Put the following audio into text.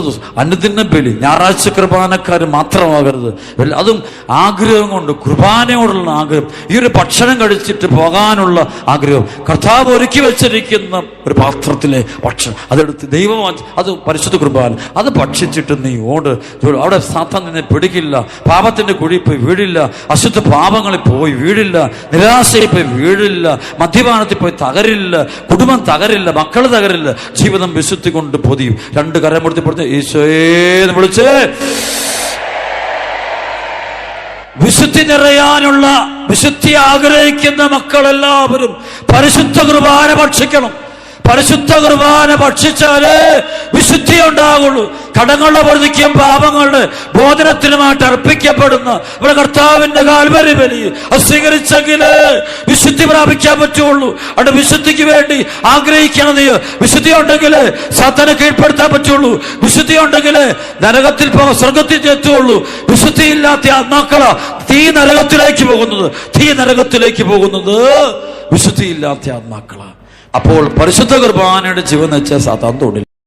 ദിവസം അനുദിന ബലി ഞായറാഴ്ച കുർബാനക്കാർ മാത്രമാകരുത്. അതും ആഗ്രഹം കൊണ്ട് കുർബാനയോടുള്ള ആഗ്രഹം. ഈ ഒരു ഭക്ഷണം കഴിച്ചിട്ട് പോകാനുള്ള ആഗ്രഹം. കർത്താവ് ഒരുക്കി വെച്ചിരിക്കുന്ന ഒരു പാത്രത്തിലെ ഭക്ഷണം. അതെടുത്ത് ദൈവം അത് പരിശുദ്ധ കുർബാന. അത് ഭക്ഷിച്ചിട്ട് നീ ഓട്. അവിടെ സാത്താൻ നിന്നെ പിടിക്കില്ല. പാപത്തിന്റെ കുഴി പോയി വീഴില്ല അശുദ്ധ പാപങ്ങളിൽ പോയി വീഴില്ല നിരാശയിൽ പോയി വീഴില്ല മദ്യപാനത്തിൽ പോയി തകരില്ല. കുടുംബം തകരില്ല. മക്കൾ തകരില്ല. ജീവിതം വിശുദ്ധി കൊണ്ട് പൊതിയും. രണ്ട് കരം കൊടുത്ത് ഈശോയെന്ന് വിളിച്ച് വിശുദ്ധി നിറയാനുള്ള വിശുദ്ധി ആഗ്രഹിക്കുന്ന മക്കളെല്ലാവരും പരിശുദ്ധ കുർബാന ഭക്ഷിക്കണം. പരിശുദ്ധ കുർബാന ഭക്ഷിച്ചാലേ ഉണ്ടാകുള്ളൂ കടങ്ങളുടെ പ്രതിക്കും പാപങ്ങളുടെ ബോധനത്തിനുമായിട്ട് അർപ്പിക്കപ്പെടുന്ന. ഇവിടെ കർത്താവിന്റെ കാൽവരി ബലി അസ്വീകരിച്ചെങ്കിൽ വിശുദ്ധി പ്രാപിക്കാൻ പറ്റുള്ളൂ. അവിടെ വിശുദ്ധിക്ക് വേണ്ടി ആഗ്രഹിക്കണം നീ. വിശുദ്ധി ഉണ്ടെങ്കിൽ സത്തനെ കീഴ്പ്പെടുത്താൻ പറ്റുള്ളൂ. വിശുദ്ധി ഉണ്ടെങ്കിൽ നരകത്തിൽ പോകാൻ സ്വർഗത്തിൽ എത്തുള്ളൂ വിശുദ്ധി ഇല്ലാത്ത ആത്മാക്കള തീ നരകത്തിലേക്ക് പോകുന്നത്. തീ നരകത്തിലേക്ക് പോകുന്നത് വിശുദ്ധി ഇല്ലാത്ത ആത്മാക്കളാണ് അപ്പോൾ പരിശുദ്ധ കുർബാനയുടെ ജീവൻ വെച്ച സാത്താൻ തൊടില്ല